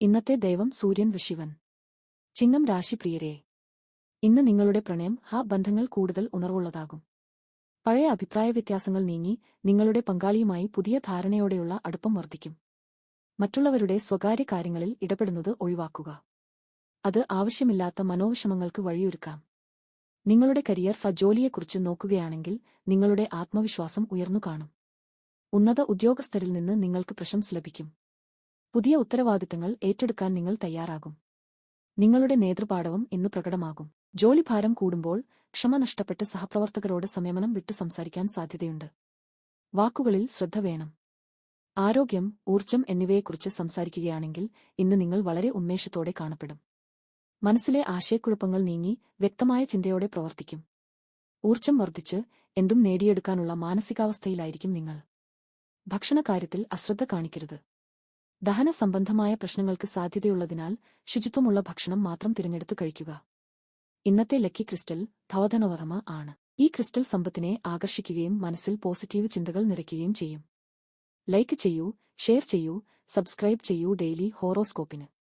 ഇന്നത്തെ ദൈവം സൂര്യൻ വിശിവൻ. ചിഹ്നം രാശി പ്രിയരെ ഇന്ന് നിങ്ങളുടെ പ്രണയം ഹാ ബന്ധങ്ങൾ കൂടുതൽ ഉണർവുള്ളതാകും. പഴയ അഭിപ്രായ വ്യത്യാസങ്ങൾ നീങ്ങി നിങ്ങളുടെ പങ്കാളിയുമായി പുതിയ ധാരണയോടെയുള്ള അടുപ്പം വർദ്ധിക്കും. മറ്റുള്ളവരുടെ സ്വകാര്യ കാര്യങ്ങളിൽ ഇടപെടുന്നത് ഒഴിവാക്കുക. അത് ആവശ്യമില്ലാത്ത മനോവിഷമങ്ങൾക്ക് വഴിയൊരുക്കാം. നിങ്ങളുടെ കരിയർ ഫ ജോലിയെക്കുറിച്ച് നോക്കുകയാണെങ്കിൽ നിങ്ങളുടെ ആത്മവിശ്വാസം ഉയർന്നു കാണും. ഉന്നത ഉദ്യോഗസ്ഥരിൽ നിന്ന് നിങ്ങൾക്ക് പ്രശംസ ലഭിക്കും. പുതിയ ഉത്തരവാദിത്തങ്ങൾ ഏറ്റെടുക്കാൻ നിങ്ങൾ തയ്യാറാകും. നിങ്ങളുടെ നേതൃപാഠവും ഇന്ന് പ്രകടമാകും. ജോലിഭാരം കൂടുമ്പോൾ ക്ഷമ നഷ്ടപ്പെട്ട് സഹപ്രവർത്തകരോട് സംയമനം വിട്ടു സംസാരിക്കാൻ സാധ്യതയുണ്ട്. വാക്കുകളിൽ ശ്രദ്ധ വേണം. ആരോഗ്യം ഊർജം എന്നിവയെക്കുറിച്ച് സംസാരിക്കുകയാണെങ്കിൽ ഇന്ന് നിങ്ങൾ വളരെ ഉന്മേഷത്തോടെ കാണപ്പെടും. മനസ്സിലെ ആശയക്കുഴപ്പങ്ങൾ നീങ്ങി വ്യക്തമായ ചിന്തയോടെ പ്രവർത്തിക്കും. ഊർജം വർദ്ധിച്ച് എന്തും നേടിയെടുക്കാനുള്ള മാനസികാവസ്ഥയിലായിരിക്കും നിങ്ങൾ. ഭക്ഷണകാര്യത്തിൽ അശ്രദ്ധ കാണിക്കരുത്. ദഹന സംബന്ധമായ പ്രശ്നങ്ങൾക്ക് സാധ്യതയുള്ളതിനാൽ ശുചിത്വമുള്ള ഭക്ഷണം മാത്രം തിരഞ്ഞെടുത്ത് കഴിക്കുക. ഇന്നത്തെ ലക്കി ക്രിസ്റ്റൽ ധവധനവർമ്മ ആണ്. ഈ ക്രിസ്റ്റൽ സമ്പത്തിനെ ആകർഷിക്കുകയും മനസ്സിൽ പോസിറ്റീവ് ചിന്തകൾ നിറയ്ക്കുകയും ചെയ്യും. ലൈക്ക് ചെയ്യൂ ഷെയർ ചെയ്യൂ സബ്സ്ക്രൈബ് ചെയ്യൂ ഡെയിലി ഹോറോസ്കോപ്പിന്.